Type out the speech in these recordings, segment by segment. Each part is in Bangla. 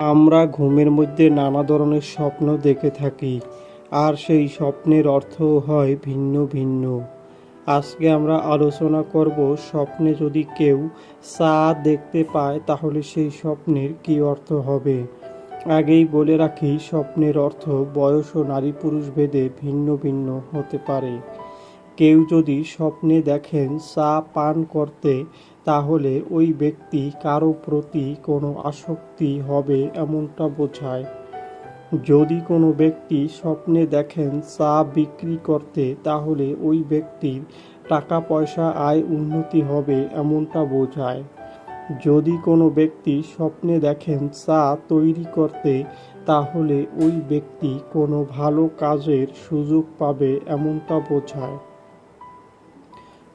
আমরা ঘুমের মধ্যে নানা ধরনের স্বপ্ন দেখে থাকি, আর সেই স্বপ্নের অর্থও হয় ভিন্ন ভিন্ন। আজকে আমরা আলোচনা করব স্বপ্নে যদি কেউ চা দেখতে পায়, তাহলে সেই স্বপ্নের কী অর্থ হবে? আগেই বলে রাখি, স্বপ্নের অর্থ বয়স ও নারী পুরুষ ভেদে ভিন্ন ভিন্ন হতে পারে। কেউ যদি স্বপ্নে দেখেন চা পান করতে তাহলে ওই ব্যক্তি কারও প্রতি কোনো আসক্তি হবে এমনটা বোঝায়। যদি কোনো ব্যক্তি স্বপ্নে দেখেন চা বিক্রি করতে, তাহলে ওই ব্যক্তির টাকা পয়সা আয় উন্নতি হবে এমনটা বোঝায়। যদি কোনো ব্যক্তি স্বপ্নে দেখেন চা তৈরি করতে, তাহলে ওই ব্যক্তি কোনো ভালো কাজের সুযোগ পাবে এমনটা বোঝায়।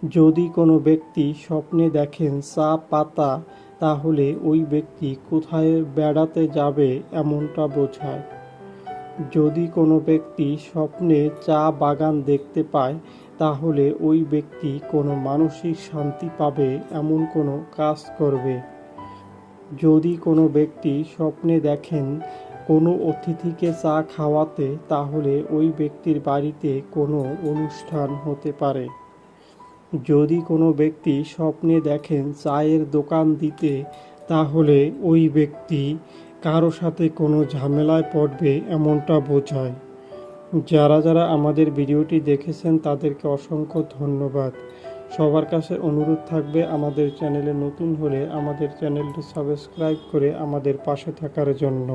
যদি কোনো ব্যক্তি স্বপ্নে দেখেন চা পাতা, তাহলে ওই ব্যক্তি কোথায় বেড়াতে যাবে এমনটা বোঝায়। যদি কোনো ব্যক্তি স্বপ্নে চা বাগান দেখতে পায়, তাহলে ওই ব্যক্তি কোনো মানসিক শান্তি পাবে এমন কোনো কাজ করবে। যদি কোনো ব্যক্তি স্বপ্নে দেখেন কোনো অতিথিকে চা খাওয়াতে, তাহলে ওই ব্যক্তির বাড়িতে কোনো অনুষ্ঠান হতে পারে। যদি কোনো ব্যক্তি স্বপ্নে দেখেন চায়ের দোকান দিতে, তাহলে ওই ব্যক্তি কারও সাথে কোনো ঝামেলায় পড়বে এমনটা বোঝায়। যারা যারা আমাদের ভিডিওটি দেখেছেন, তাদেরকে অসংখ্য ধন্যবাদ। সবার কাছে অনুরোধ থাকবে, আমাদের চ্যানেলে নতুন হলে আমাদের চ্যানেলটি সাবস্ক্রাইব করে আমাদের পাশে থাকার জন্য।